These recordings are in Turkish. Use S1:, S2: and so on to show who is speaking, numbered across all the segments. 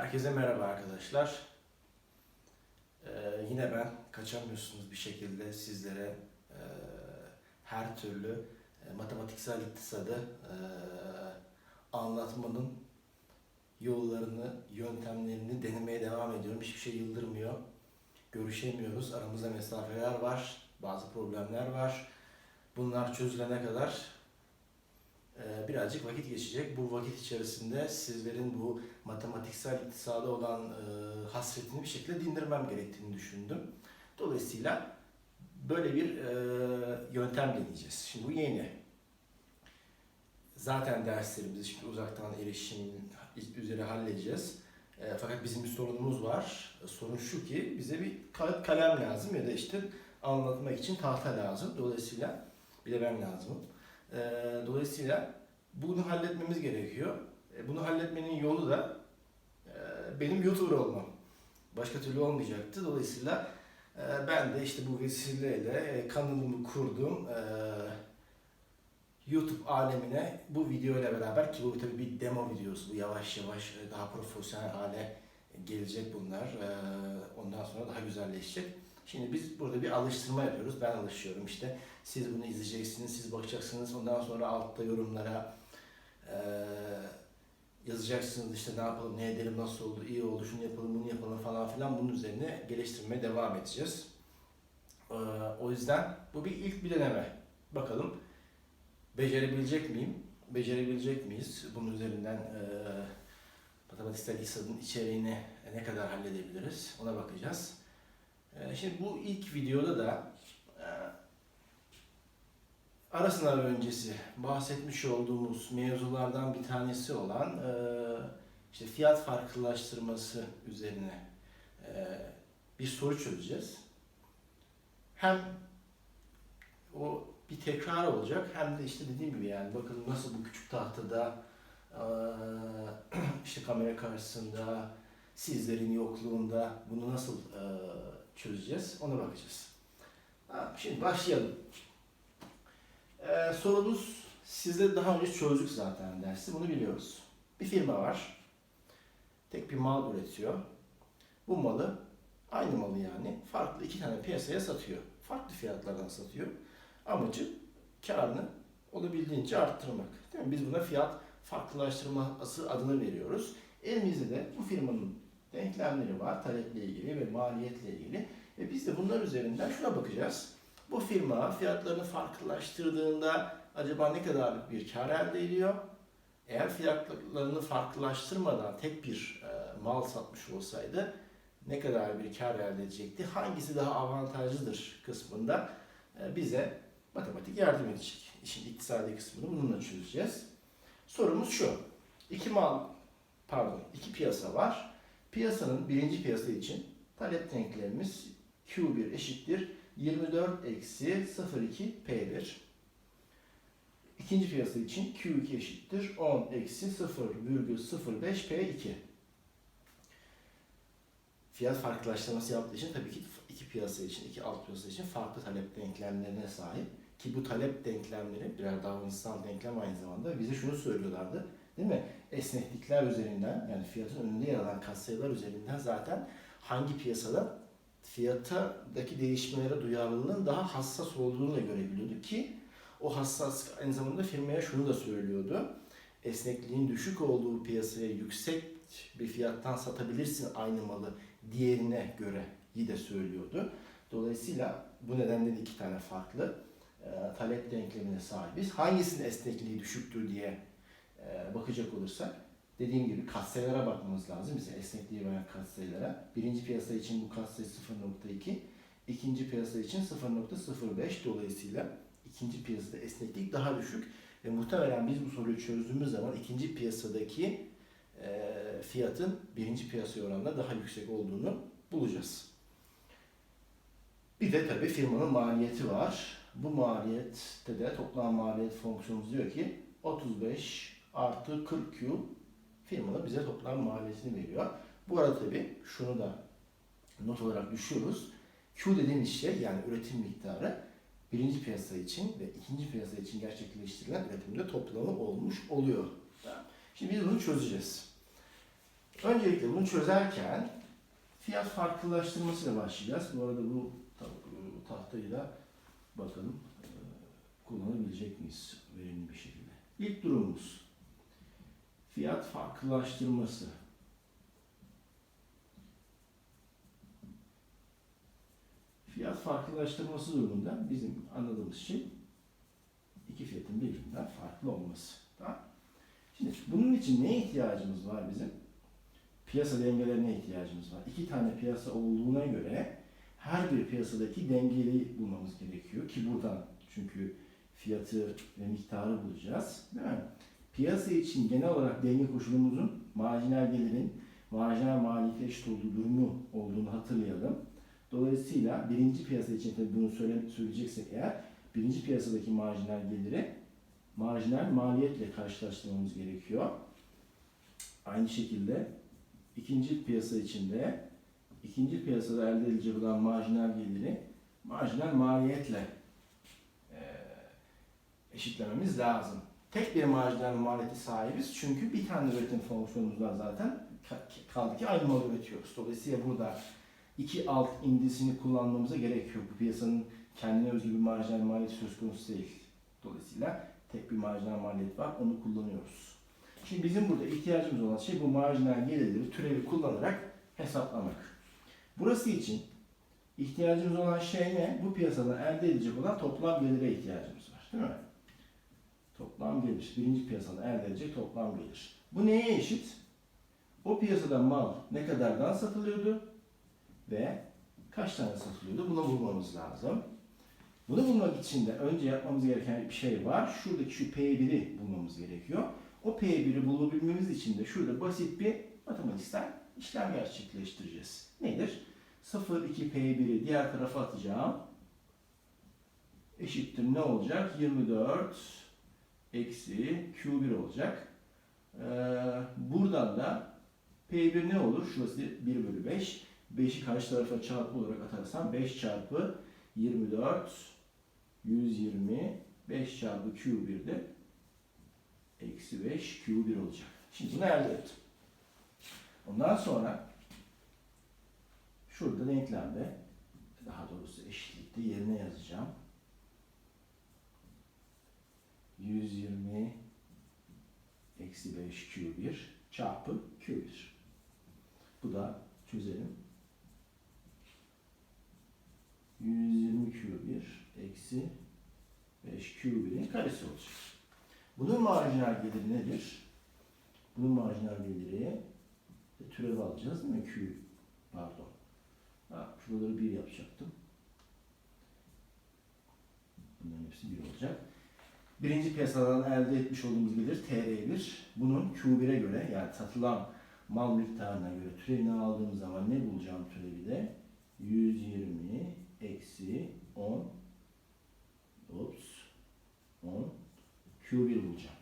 S1: Herkese merhaba arkadaşlar. Ee, yine ben kaçamıyorsunuz bir şekilde sizlere e, her türlü e, matematiksel iktisadı e, anlatmanın yollarını, yöntemlerini denemeye devam ediyorum. Hiçbir şey yıldırmıyor. Görüşemiyoruz. Aramızda mesafeler var. Bazı problemler var. Bunlar çözülene kadar birazcık vakit geçecek. Bu vakit içerisinde sizlerin bu matematiksel iktisada olan e, hasretini bir şekilde dindirmem gerektiğini düşündüm. Dolayısıyla böyle bir e, yöntem deneyeceğiz. Şimdi bu yeni. Zaten derslerimizi şimdi uzaktan erişim üzere halledeceğiz. E, fakat bizim bir sorunumuz var. Sorun şu ki bize bir kalem lazım ya da işte anlatmak için tahta lazım. Dolayısıyla bir de ben lazım. E, dolayısıyla bunu halletmemiz gerekiyor. E, bunu halletmenin yolu da e, benim YouTuber olmam. Başka türlü olmayacaktı. Dolayısıyla e, ben de işte bu vesileyle kanalımı kurdum. YouTube alemine bu video ile beraber ki bu tabii bir demo videosu. Bu yavaş yavaş daha profesyonel hale gelecek bunlar. Ondan sonra daha güzelleşecek. Şimdi biz burada bir alıştırma yapıyoruz. Ben alışıyorum işte. Siz bunu izleyeceksiniz, siz bakacaksınız. Ondan sonra altta yorumlara e, yazacaksınız işte ne yapalım, ne edelim, nasıl oldu, iyi oldu, şunu yapalım, bunu yapalım falan filan. Bunun üzerine geliştirmeye devam edeceğiz. E, o yüzden bu bir ilk bir deneme. Bakalım becerebilecek miyim? Becerebilecek miyiz? Bunun üzerinden e, matematiksel iktisadın içeriğini ne kadar halledebiliriz? Ona bakacağız. Şimdi bu ilk videoda da e, ara sınav öncesi bahsetmiş olduğumuz mevzulardan bir tanesi olan e, işte fiyat farklılaştırması üzerine e, bir soru çözeceğiz. Hem o bir tekrar olacak hem de işte dediğim gibi yani bakın nasıl bu küçük tahtada işte kamera karşısında sizlerin yokluğunda bunu nasıl çözeceğiz ona bakacağız. Şimdi başlayalım. Ee, sorumuz sizde daha önce çözdük zaten dersi. Bunu biliyoruz. Bir firma var. Tek bir mal üretiyor. Bu malı aynı malı yani farklı iki tane piyasaya satıyor. Farklı fiyatlardan satıyor. Amacı karını olabildiğince arttırmak. Değil mi? Biz buna fiyat farklılaştırması adını veriyoruz. Elimizde de bu firmanın denklemleri var taleple ilgili ve maliyetle ilgili. Ve biz de bunlar üzerinden şuna bakacağız. Bu firma fiyatlarını farklılaştırdığında acaba ne kadar bir kar elde ediyor? Eğer fiyatlarını farklılaştırmadan tek bir e, mal satmış olsaydı ne kadar bir kar elde edecekti? Hangisi daha avantajlıdır kısmında e, bize matematik yardım edecek. İşin iktisadi kısmını bununla çözeceğiz. Sorumuz şu. İki mal, pardon, iki piyasa var. Piyasanın birinci piyasa için talep denklemimiz Q1 eşittir 24 eksi 02 P1. İkinci piyasa için Q2 eşittir 10 eksi 0,05 P2. Fiyat farklılaştırması yaptığı için tabii ki iki piyasa için, iki alt piyasa için farklı talep denklemlerine sahip. Ki bu talep denklemleri birer davranışsal denklem aynı zamanda bize şunu söylüyorlardı. Değil mi? Esneklikler üzerinden yani fiyatın önünde yer alan katsayılar üzerinden zaten hangi piyasada fiyatadaki değişmelere duyarlılığın daha hassas olduğunu da görebiliyorduk ki o hassas aynı zamanda firmaya şunu da söylüyordu. Esnekliğin düşük olduğu piyasaya yüksek bir fiyattan satabilirsin aynı malı diğerine göre iyi de söylüyordu. Dolayısıyla bu nedenle de iki tane farklı e, talep denklemine sahibiz. Hangisinin esnekliği düşüktür diye bakacak olursak dediğim gibi katsayılara bakmamız lazım. Bize esnekliği veren katsayılara. Birinci piyasa için bu katsayı 0.2, ikinci piyasa için 0.05 dolayısıyla ikinci piyasada esneklik daha düşük ve muhtemelen biz bu soruyu çözdüğümüz zaman ikinci piyasadaki e, fiyatın birinci piyasaya oranla daha yüksek olduğunu bulacağız. Bir de tabii firmanın maliyeti var. Bu maliyette de toplam maliyet fonksiyonumuz diyor ki 35 artı 40Q firmanın bize toplam maliyetini veriyor. Bu arada tabii şunu da not olarak düşüyoruz. Q dediğimiz şey yani üretim miktarı birinci piyasa için ve ikinci piyasa için gerçekleştirilen üretimde toplamı olmuş oluyor. Şimdi biz bunu çözeceğiz. Öncelikle bunu çözerken fiyat farklılaştırmasıyla başlayacağız. Bu arada bu ta- bu tahtayı da bakalım kullanabilecek miyiz verimli bir şekilde. İlk durumumuz fiyat farklılaştırması. Fiyat farklılaştırması durumunda bizim anladığımız şey iki fiyatın birbirinden farklı olması. Tamam? Şimdi bunun için neye ihtiyacımız var bizim? Piyasa dengelerine ihtiyacımız var. İki tane piyasa olduğuna göre her bir piyasadaki dengeyi bulmamız gerekiyor ki buradan çünkü fiyatı ve miktarı bulacağız. Değil mi? Piyasa için genel olarak denge koşulumuzun marjinal gelirin marjinal maliyete eşit olduğu durumu olduğunu hatırlayalım. Dolayısıyla birinci piyasa için tabii bunu söyle, söyleyeceksek eğer birinci piyasadaki marjinal geliri marjinal maliyetle karşılaştırmamız gerekiyor. Aynı şekilde ikinci piyasa içinde ikinci piyasada elde edilecek olan marjinal geliri marjinal maliyetle eşitlememiz lazım. Tek bir marjinal maliyete sahibiz çünkü bir tane üretim fonksiyonumuz var zaten. Ka- Kaldı ki aynı malı üretiyoruz. Dolayısıyla burada iki alt indisini kullanmamıza gerek yok. Bu piyasanın kendine özgü bir marjinal maliyet söz konusu değil. Dolayısıyla tek bir marjinal maliyet var, onu kullanıyoruz. Şimdi bizim burada ihtiyacımız olan şey bu marjinal gelirleri türevi kullanarak hesaplamak. Burası için ihtiyacımız olan şey ne? Bu piyasadan elde edilecek olan toplam gelire ihtiyacımız var. Değil mi? Toplam gelir. Birinci piyasadan elde edilecek toplam gelir. Bu neye eşit? O piyasada mal ne kadardan satılıyordu ve kaç tane satılıyordu? Bunu bulmamız lazım. Bunu bulmak için de önce yapmamız gereken bir şey var. Şuradaki şu P1'i bulmamız gerekiyor. O P1'i bulabilmemiz için de şurada basit bir matematiksel işlem gerçekleştireceğiz. Nedir? 0, 2 P1'i diğer tarafa atacağım. Eşittir ne olacak? 24 eksi Q1 olacak. Ee, buradan da P1 ne olur? Şurası 1 bölü 5. 5'i karşı tarafa çarpı olarak atarsam 5 çarpı 24 120 5 çarpı Q1'de eksi 5 Q1 olacak. Şimdi bunu elde ettim. Ondan sonra şurada denklemde daha doğrusu eşitlikte yerine yazacağım. 120 eksi 5 Q1 çarpı Q1. Bu da çözelim. 120 Q1 eksi 5 Q1'in karesi olacak. Bunun marjinal geliri nedir? Bunun marjinal geliri e, türevi alacağız değil mi? Q pardon. Ha, şuraları 1 yapacaktım. Bunların hepsi 1 olacak. Birinci piyasadan elde etmiş olduğumuz gelir TR1. Bunun Q1'e göre yani satılan mal miktarına göre türevini aldığım zaman ne bulacağım türevi de? 120 eksi 10 Ops 10 Q1 bulacağım.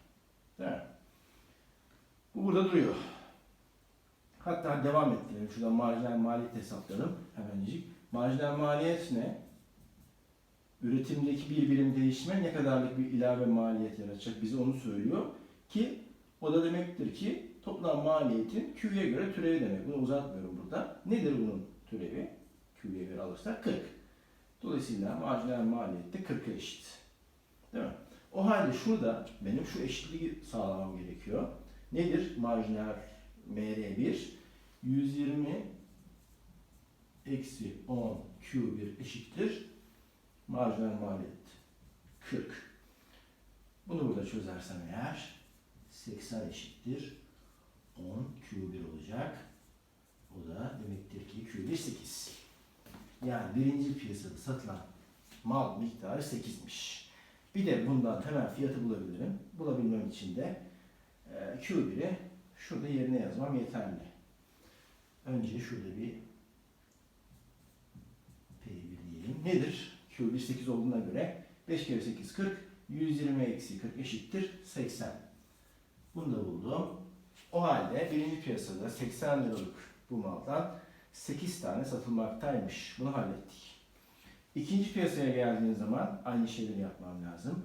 S1: Değil mi? Bu burada duruyor. Hatta devam ettirelim. Şurada marjinal maliyet hesaplayalım. Hemencik. Marjinal maliyet ne? Üretimdeki bir birim değişme ne kadarlık bir ilave maliyet yaratacak bize onu söylüyor. Ki o da demektir ki toplam maliyetin Q'ye göre türevi demek. Bunu uzatmıyorum burada. Nedir bunun türevi? Q'ye göre alırsak 40. Dolayısıyla marjinal maliyet de 40'a eşit. Değil mi? O halde şurada benim şu eşitliği sağlamam gerekiyor. Nedir marjinal MR1? 120 eksi 10 Q1 eşittir. Marjinal maliyet 40. Bunu burada çözersem eğer 80 eşittir 10 Q1 olacak. O da demektir ki Q1 8. Yani birinci piyasada satılan mal miktarı 8'miş. Bir de bundan hemen fiyatı bulabilirim. Bulabilmem için de e, Q1'i şurada yerine yazmam yeterli. Önce şurada bir P1 diyelim. Nedir? Q1 8 olduğuna göre 5 kere 8 40. 120 eksi 40 eşittir 80. Bunu da buldum. O halde birinci piyasada 80 liralık bu maldan 8 tane satılmaktaymış. Bunu hallettik. İkinci piyasaya geldiğin zaman aynı şeyleri yapmam lazım.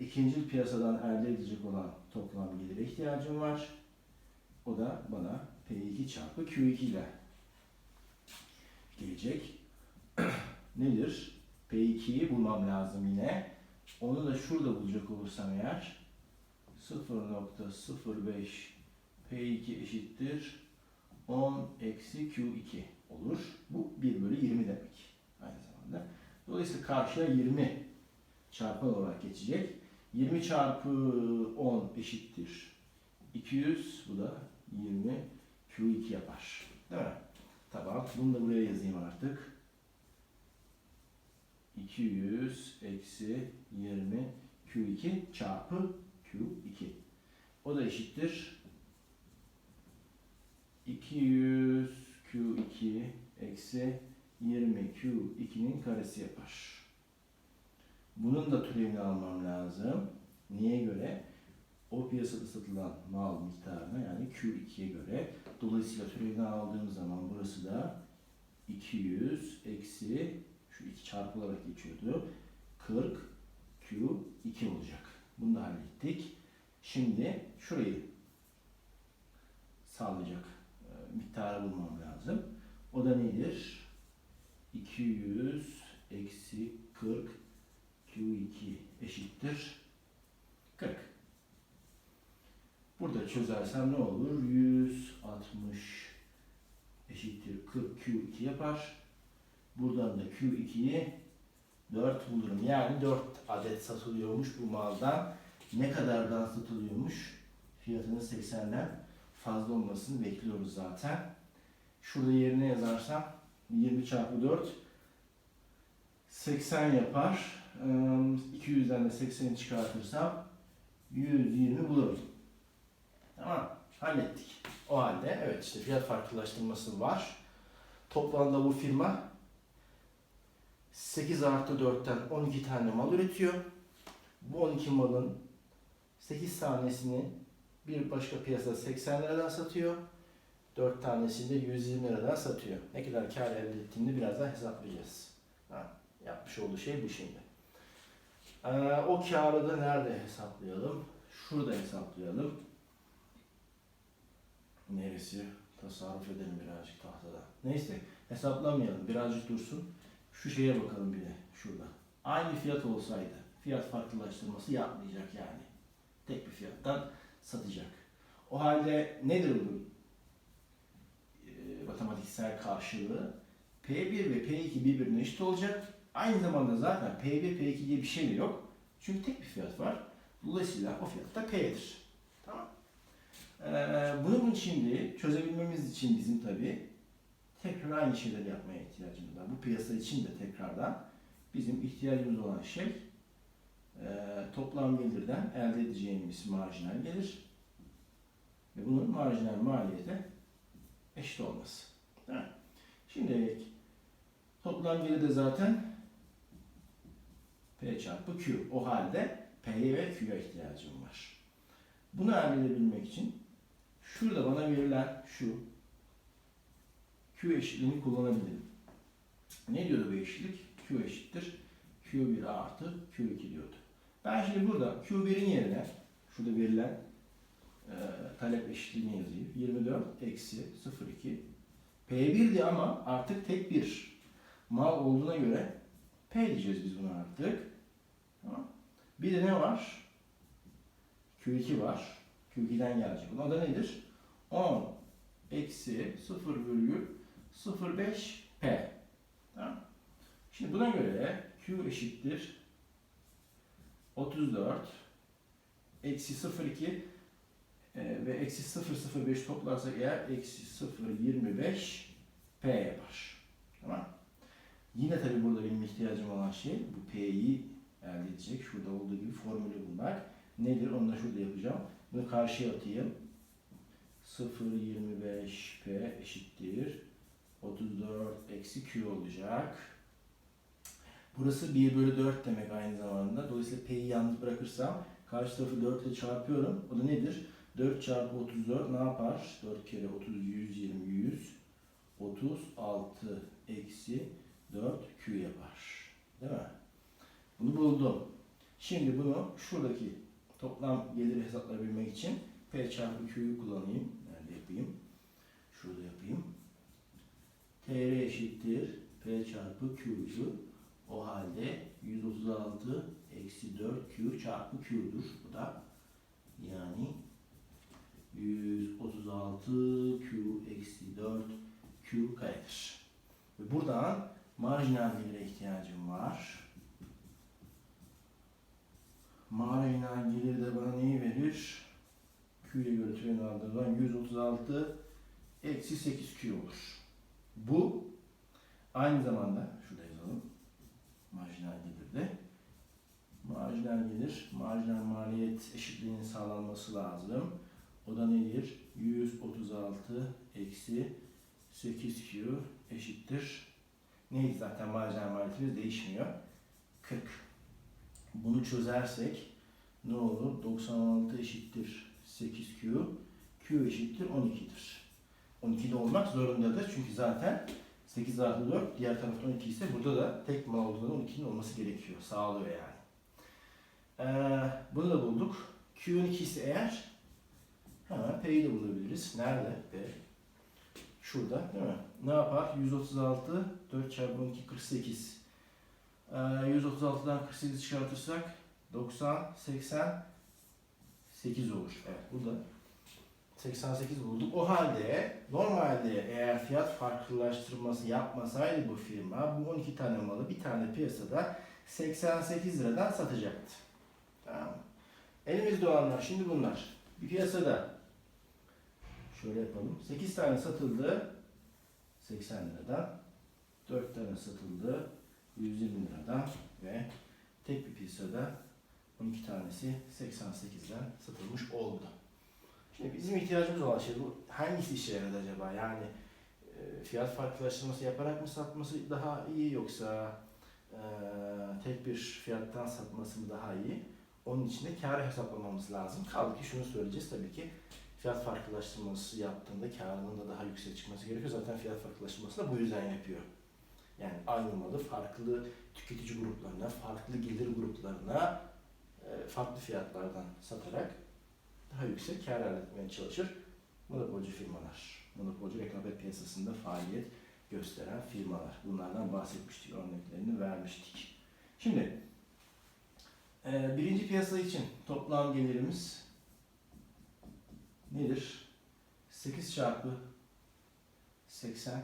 S1: İkinci piyasadan elde edilecek olan toplam gelire ihtiyacım var. O da bana P2 çarpı Q2 ile gelecek. Nedir? P2'yi bulmam lazım yine. Onu da şurada bulacak olursam eğer 0.05 P2 eşittir 10 eksi Q2 olur. Bu 1 bölü 20 demek aynı zamanda. Dolayısıyla karşıya 20 çarpan olarak geçecek. 20 çarpı 10 eşittir 200. Bu da 20 Q2 yapar. Değil mi? Tamam. Bunu da buraya yazayım artık. 200 eksi 20 Q2 çarpı Q2. O da eşittir 200 Q2 eksi 20 Q2'nin karesi yapar. Bunun da türevini almam lazım. Niye göre? O piyasada satılan mal miktarına yani Q2'ye göre. Dolayısıyla türevini aldığım zaman burası da 200 eksi şu iki çarpılarak geçiyordu. 40 Q2 olacak. Bunu da hallettik. Şimdi şurayı sağlayacak e, miktarı bulmam lazım. O da nedir? 200 eksi 40 Q2 eşittir 40. Burada çözersem ne olur? 160 eşittir 40 Q2 yapar. Buradan da Q2'yi 4 bulurum. Yani 4 adet satılıyormuş bu maldan. Ne kadardan satılıyormuş? Fiyatının 80'den fazla olmasını bekliyoruz zaten. Şurada yerine yazarsam 20 çarpı 4 80 yapar. Ee, 200'den de 80'i çıkartırsam 120 bulurum. Tamam, hallettik. O halde evet işte fiyat farklılaştırması var. Toplamda bu firma 8 artı 4'ten 12 tane mal üretiyor. Bu 12 malın 8 tanesini bir başka piyasada 80 liradan satıyor. 4 tanesini de 120 liradan satıyor. Ne kadar kar elde ettiğini birazdan hesaplayacağız. Ha, yapmış olduğu şey bu şimdi. Ee, o karı da nerede hesaplayalım? Şurada hesaplayalım. Neresi? Tasarruf edelim birazcık tahtada. Neyse hesaplamayalım. Birazcık dursun. Şu şeye bakalım bir de şurada. Aynı fiyat olsaydı fiyat farklılaştırması yapmayacak yani. Tek bir fiyattan satacak. O halde nedir bunun e, matematiksel karşılığı? P1 ve P2 birbirine eşit olacak. Aynı zamanda zaten P1, P2 diye bir şey de yok. Çünkü tek bir fiyat var. Dolayısıyla o fiyat da P'dir. Tamam. Ee, bunu şimdi çözebilmemiz için bizim tabi tekrar aynı şeyleri yapmaya ihtiyacımız var. Bu piyasa için de tekrardan bizim ihtiyacımız olan şey e, toplam gelirden elde edeceğimiz marjinal gelir ve bunun marjinal maliyete eşit olması. Mi? Şimdi toplam gelir de zaten P çarpı Q. O halde P'ye ve Q'ya ihtiyacım var. Bunu elde edebilmek için şurada bana verilen şu Q eşitliğini kullanabilirim. Ne diyordu bu eşitlik? Q eşittir. Q1 artı Q2 diyordu. Ben şimdi burada Q1'in yerine şurada verilen e, talep eşitliğini yazayım. 24 eksi 0,2 P1'di ama artık tek bir mal olduğuna göre P diyeceğiz biz buna artık. Bir de ne var? Q2 var. Q2'den gelecek. O da nedir? 10 eksi 0,2 0,5P. Tamam. Şimdi buna göre Q eşittir 34 eksi 0,2 e, ve eksi 0,05 toplarsak eğer eksi 0,25 P yapar. Tamam. Yine tabi burada benim ihtiyacım olan şey bu P'yi elde edecek. Şurada olduğu gibi formülü bulmak. Nedir? Onu da şurada yapacağım. Bunu karşıya atayım. 0,25 P eşittir 34 eksi Q olacak. Burası 1 bölü 4 demek aynı zamanda. Dolayısıyla P'yi yalnız bırakırsam karşı tarafı 4 ile çarpıyorum. O da nedir? 4 çarpı 34 ne yapar? 4 kere 30, 120, 100. 36 eksi 4 Q yapar. Değil mi? Bunu buldum. Şimdi bunu şuradaki toplam geliri hesaplayabilmek için P çarpı Q'yu kullanayım. Nerede yapayım? Şurada yapayım. TR eşittir P çarpı Q'cu. O halde 136 eksi 4Q çarpı Q'dur. Bu da yani 136 Q eksi 4 Q karedir. Ve buradan marjinal gelire ihtiyacım var. Marjinal gelir de bana neyi verir? Q'ye göre türevini aldığımda 136 eksi 8Q olur. Bu aynı zamanda şurada yazalım. Marjinal gelirde marjinal gelir, marjinal maliyet eşitliğinin sağlanması lazım. O da nedir? 136 eksi 8Q eşittir. Neydi zaten marjinal maliyetimiz değişmiyor. 40. Bunu çözersek ne olur? 96 eşittir 8Q. Q eşittir 12'dir. 12 de olmak zorundadır. Çünkü zaten 8 artı 4 diğer tarafta 12 ise burada da tek mal olduğundan 12'nin olması gerekiyor. Sağlıyor yani. Ee, bunu da bulduk. Q12 ise eğer hemen P'yi de bulabiliriz. Nerede P? Şurada değil mi? Ne yapar? 136 4 çarpı 12 48. Ee, 136'dan 48 çıkartırsak 90 80 8 olur. Evet burada 88 bulduk. O halde normalde eğer fiyat farklılaştırması yapmasaydı bu firma bu 12 tane malı bir tane piyasada 88 liradan satacaktı. Tamam mı? Elimizde olanlar şimdi bunlar. Bir piyasada şöyle yapalım. 8 tane satıldı 80 liradan. 4 tane satıldı 120 liradan ve tek bir piyasada 12 tanesi 88'den satılmış oldu. Şimdi bizim ihtiyacımız olan şey bu. Hangisi işe yaradı acaba? Yani e, fiyat farklılaştırması yaparak mı satması daha iyi yoksa e, tek bir fiyattan satması mı daha iyi? Onun için de kârı hesaplamamız lazım. Kaldı ki şunu söyleyeceğiz tabii ki fiyat farklılaştırması yaptığında karının da daha yüksek çıkması gerekiyor. Zaten fiyat farklılaştırması da bu yüzden yapıyor. Yani aynı malı farklı tüketici gruplarına, farklı gelir gruplarına e, farklı fiyatlardan satarak daha yüksek kar elde etmeye çalışır. Monopolcu firmalar, monopolcu rekabet piyasasında faaliyet gösteren firmalar. Bunlardan bahsetmiştik, örneklerini vermiştik. Şimdi e, birinci piyasa için toplam gelirimiz nedir? 8 çarpı 80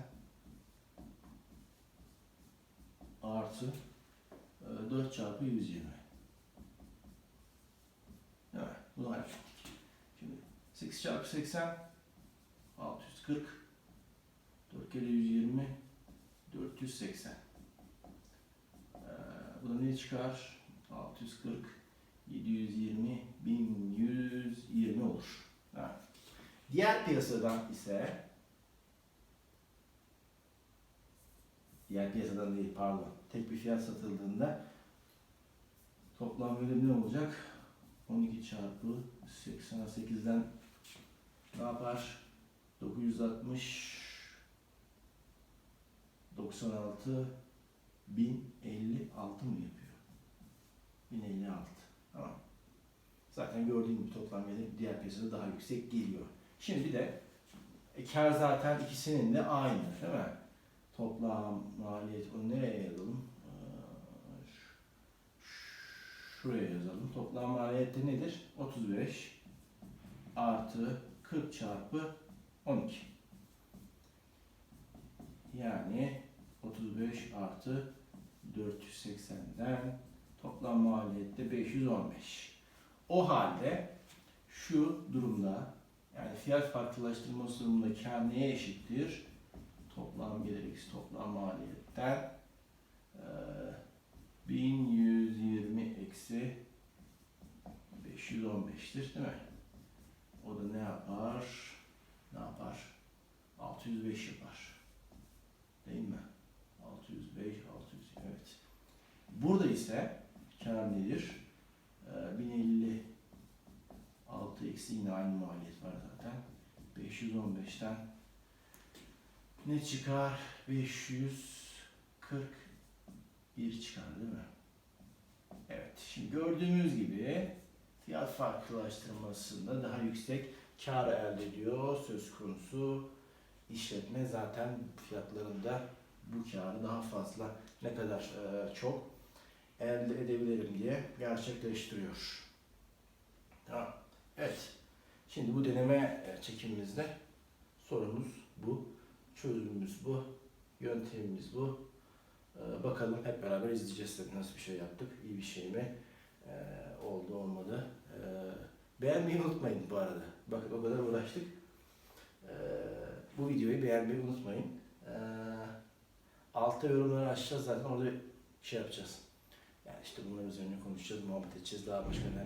S1: artı e, 4 çarpı 120. Evet, bunu hallettik. Şimdi 8 çarpı 80 640 4 kere 120 480 ee, bu da ne çıkar? 640 720 1120 olur. Evet. Diğer piyasadan ise diğer piyasadan değil pardon tek bir fiyat satıldığında toplam gelir ne olacak? 12 çarpı 88'den ne yapar? 960 96 1056 mı yapıyor? 1056. Tamam. Zaten gördüğüm gibi toplam gelir diğer piyasada daha yüksek geliyor. Şimdi bir de e, kar zaten ikisinin de aynı değil mi? Toplam maliyet onu nereye yazalım? Ee, Şuraya yazalım. Toplam maliyeti nedir? 35 artı 40 çarpı 12. Yani 35 artı 480'den toplam maliyette 515. O halde şu durumda yani fiyat farklılaştırması durumunda kar neye eşittir? Toplam gelir eksi toplam maliyetten eee 1120 eksi 515'tir değil mi? Da ne yapar? Ne yapar? 605 yapar. Değil mi? 605, 600, evet. Burada ise kar nedir? Ee, 1050 6 eksi yine aynı maliyet var zaten. 515'ten ne çıkar? 541 çıkar değil mi? Evet. Şimdi gördüğümüz gibi fiyat farklılaştırmasında daha yüksek kar elde ediyor söz konusu işletme zaten fiyatlarında bu karı daha fazla ne kadar e, çok elde edebilirim diye gerçekleştiriyor. Tamam. Evet. Şimdi bu deneme e, çekimimizde sorumuz bu, çözümümüz bu, yöntemimiz bu. Ee, bakalım hep beraber izleyeceğiz nasıl bir şey yaptık, iyi bir şey mi Ee, oldu olmadı. Beğenmeyi unutmayın bu arada. Bakın o kadar uğraştık. Ee, bu videoyu beğenmeyi unutmayın. Ee, altta yorumları açacağız zaten orada şey yapacağız. Yani işte bunlar üzerine konuşacağız, muhabbet edeceğiz. Daha başka